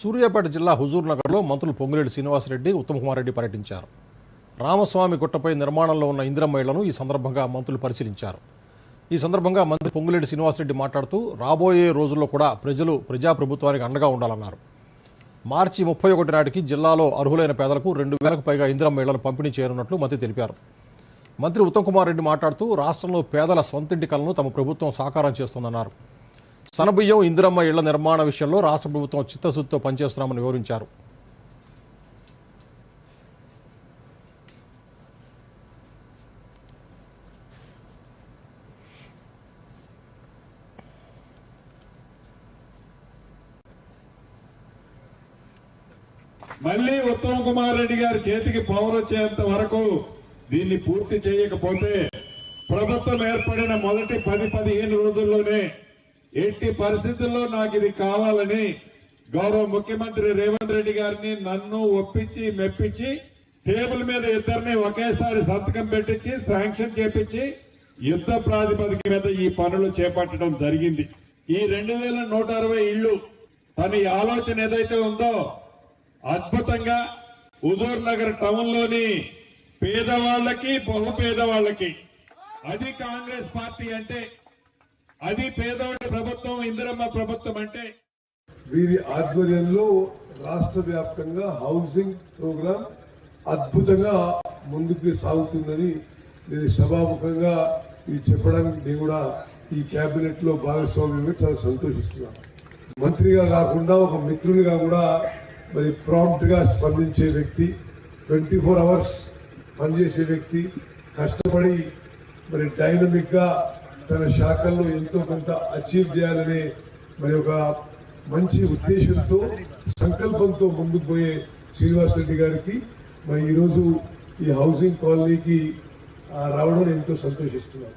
సూర్యాపేట జిల్లా హుజూర్నగర్లో మంత్రులు పొంగులేడు శ్రీనివాసరెడ్డి ఉత్తమ్ రెడ్డి పర్యటించారు. రామస్వామి గుట్టపై నిర్మాణంలో ఉన్న ఇందిరమ్మ ఇళ్ళను ఈ సందర్భంగా మంత్రులు పరిశీలించారు. ఈ సందర్భంగా మంత్రి పొంగులేటి శ్రీనివాసరెడ్డి మాట్లాడుతూ రాబోయే రోజుల్లో కూడా ప్రజలు ప్రజాప్రభుత్వానికి అండగా ఉండాలన్నారు. మార్చి ముప్పై ఒకటి నాటికి జిల్లాలో అర్హులైన పేదలకు రెండు వేలకు పైగా ఇందిరమ్మ ఇళ్ళను పంపిణీ చేయనున్నట్లు మంత్రి తెలిపారు. మంత్రి ఉత్తమ్ కుమార్ రెడ్డి మాట్లాడుతూ రాష్ట్రంలో పేదల సొంతింటి కలను తమ ప్రభుత్వం సాకారం చేస్తుందన్నారు. సనబియ్యం ఇందిరమ్మ ఇళ్ళ నిర్మాణ విషయంలో రాష్ట్ర ప్రభుత్వం చిత్తశుద్ధితో పనిచేస్తున్నామని వివరించారు. మళ్ళీ ఉత్తమ్ కుమార్ రెడ్డి గారి చేతికి పవర్ వచ్చేంత వరకు దీన్ని పూర్తి చేయకపోతే ప్రభుత్వం ఏర్పడిన మొదటి పది పదిహేను రోజుల్లోనే ఎట్టి పరిస్థితుల్లో నాకు ఇది కావాలని గౌరవ ముఖ్యమంత్రి రేవంత్ రెడ్డి గారిని నన్ను ఒప్పించి మెప్పించి టేబుల్ మీద ఇద్దరిని ఒకేసారి సంతకం పెట్టించి శాంక్షన్ చేపించి యుద్ధ ప్రాతిపదిక మీద ఈ పనులు చేపట్టడం జరిగింది. ఈ రెండు వేల నూట అరవై ఇళ్ళు తన ఆలోచన ఏదైతే ఉందో అద్భుతంగా హుజూర్ నగర్ టౌన్లోని పేదవాళ్ళకి బహు పేదవాళ్ళకి. అది కాంగ్రెస్ పార్టీ అంటే అది పేదవాడి ప్రభుత్వం ఇందిరమ్మ ప్రభుత్వం అంటే? వీరి ఆధ్వర్యంలో రాష్ట్ర వ్యాప్తంగా హౌసింగ్ ప్రోగ్రాం అద్భుతంగా ముందుకు సాగుతుందని నేను సభాముఖంగా ఇది చెప్పడానికి నేను కూడా ఈ కేబినెట్లో భాగస్వామ్యమే చాలా సంతోషిస్తున్నాను. మంత్రిగా కాకుండా ఒక మిత్రునిగా కూడా మరి ప్రాంప్ట్గా స్పందించే వ్యక్తి ట్వంటీ ఫోర్ అవర్స్ పనిచేసే వ్యక్తి కష్టపడి మరి డైనమిక్గా తన శాఖల్లో ఎంతో కొంత అచీవ్ చేయాలనే మరి ఒక మంచి ఉద్దేశంతో సంకల్పంతో ముందుకు పోయే శ్రీనివాస్ రెడ్డి గారికి మరి ఈరోజు ఈ హౌసింగ్ కాలనీకి రావడం ఎంతో సంతోషిస్తున్నాను